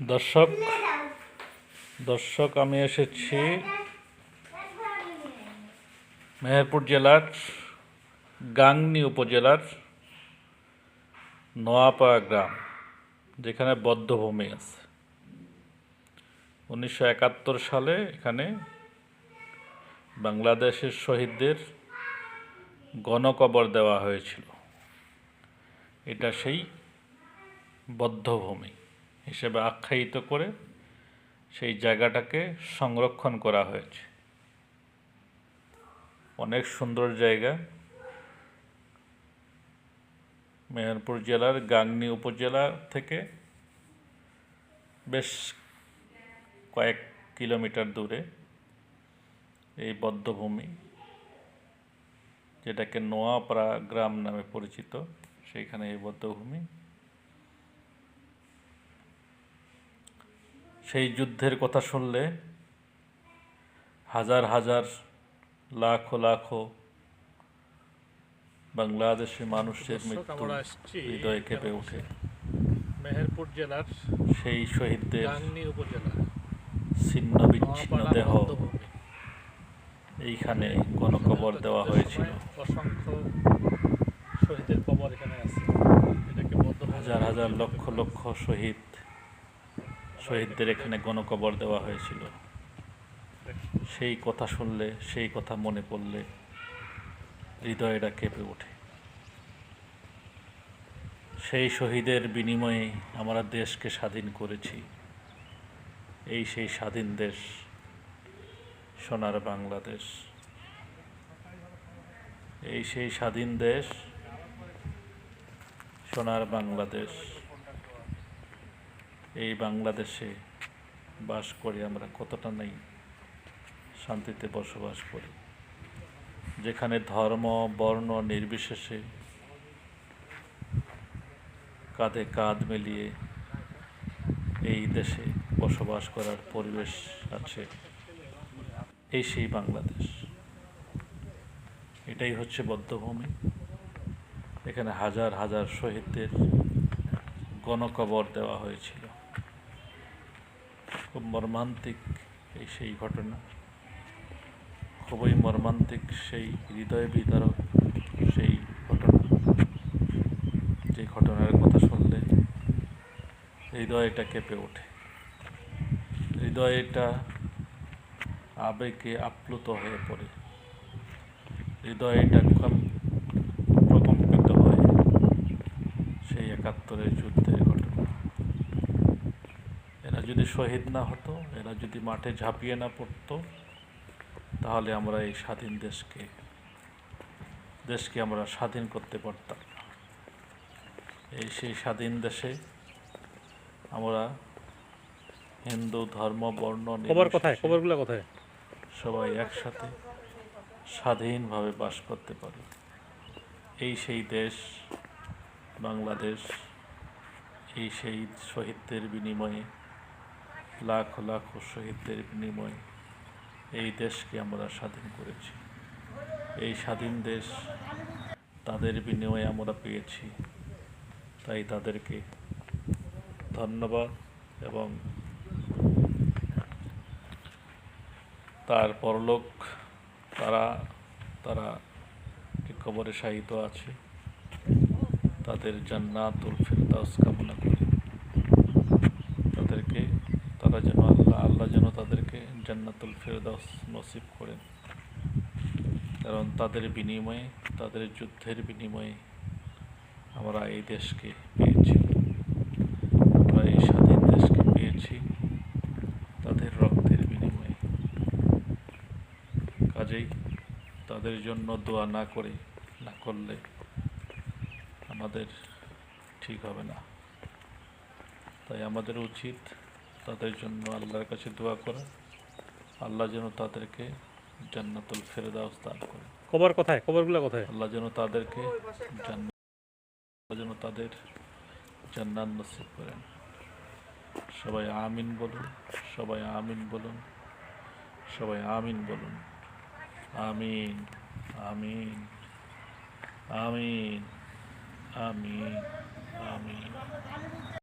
দর্শক দর্শক, আমি এসেছি মেহেরপুর জেলার গাংনী উপজেলার নোয়াপাড়া গ্রাম, যেখানে বদ্ধভূমি আছে। উনিশশো একাত্তর সালে এখানে বাংলাদেশের শহীদদের গণকবর দেওয়া হয়েছিল। এটা সেই বদ্ধভূমি। হিসেবে আখ্যায়িত করে সেই জায়গাটাকে সংরক্ষণ করা হয়েছে। অনেক সুন্দর জায়গা। মেহেরপুর জেলার গাংনী উপজেলা থেকে বেশ কয়েক কিলোমিটার দূরে এই বদ্ধভূমি, যেটাকে নোয়াপাড়া গ্রাম নামে পরিচিত, সেইখানে এই বদ্ধভূমি। সেই যুদ্ধের কথা শুনলে হাজার হাজার লাখো লাখো বাংলাদেশি মানুষের মৃত্যু হৃদয় কেঁপে ওঠে। মেহেরপুর জেলার সেই শহীদদের ছিন্ন বিচ্ছিন্ন দেহ এইখানে গণকবর দেওয়া হয়েছিল। অসংখ্য শহীদের কবর এখানে আছে। হাজার হাজার লক্ষ লক্ষ শহীদ শহীদদের এখানে গণকবর দেওয়া হয়েছিল। সেই কথা শুনলে, সেই কথা মনে পড়লে হৃদয়টা কেঁপে ওঠে। সেই শহীদের বিনিময়ে আমরা দেশকে স্বাধীন করেছি। এই সেই স্বাধীন দেশ, সোনার বাংলাদেশ। এই সেই স্বাধীন দেশ, সোনার বাংলাদেশ। এই বাংলাদেশে বাস করি আমরা কতটা নেই, শান্তিতে বসবাস করি। যেখানে ধর্ম, বর্ণ নির্বিশেষে কাঁধে কাঁধ মিলিয়ে এই দেশে বসবাস করার পরিবেশ আছে এই সেই বাংলাদেশ। এটাই হচ্ছে বদ্ধভূমি। এখানে হাজার হাজার শহীদদের গণকবর দেওয়া হয়েছিল। খুব মর্মান্তিক এই সেই ঘটনা। খুবই মর্মান্তিক সেই হৃদয় বিদারক সেই ঘটনা। যে ঘটনার কথা শুনলে হৃদয়টা কেঁপে ওঠে। হৃদয়টা আবেগে আপ্লুত হয়ে পড়ে। হৃদয়টা কম- প্রকম্পিত হয় সেই একাত্তরের যুদ্ধের ঘটনা। এরা যদি শহীদ না হতো এরা যদি মাঠে ঝাঁপিয়ে না পড়তো তাহলে আমরা এই স্বাধীন দেশকে দেশকে আমরা স্বাধীন করতে পারতাম এই সেই স্বাধীন দেশে আমরা হিন্দু ধর্ম বর্ণ খবর কোথায়? খবরগুলো কোথায়? সবাই একসাথে স্বাধীনভাবে বাস করতে পারে। এই সেই দেশ বাংলাদেশ এই সেই শহীদদের বিনিময়ে লাখ লাখ শহীদদের বিনিময়ে এই দেশকে আমরা স্বাধীন করেছি। এই স্বাধীন দেশ তাদের বিনিময়ে আমরা পেয়েছি। তাই তাদেরকে ধন্যবাদ এবং তার পরলোক তারা তারা কবরে শায়িত আছে, তাদের জান্নাতুল ফেরদাউস কামনা করি। তারা যেন, আল্লাহ আল্লাহ যেন তাদেরকে জান্নাতুল ফেরদাউস নসিব করেন। কারণ তাদের বিনিময়ে, তাদের যুদ্ধের বিনিময়ে আমরা এই দেশকে পেয়েছি। আমরা এই স্বাধীন দেশকে পেয়েছি তাদের রক্তের বিনিময়ে। কাজেই তাদের জন্য দোয়া না করে, না করলে আমাদের ঠিক হবে না। তাই আমাদের উচিত তাদের জন্য আল্লাহর কাছে দোয়া করা। আল্লাহ যেন তাদেরকে জান্নাতুল ফেরদাউস দান করে। খবর কোথায়? কবরগুলো কোথায়? আল্লাহ যেন তাদেরকে জান্নাত আল্লাহ যেন তাদের জান্নাত নসিব করেন। সবাই আমিন বলুন সবাই আমিন বলুন সবাই আমিন বলুন। আমিন আমিন আমিন আমিন আমিন।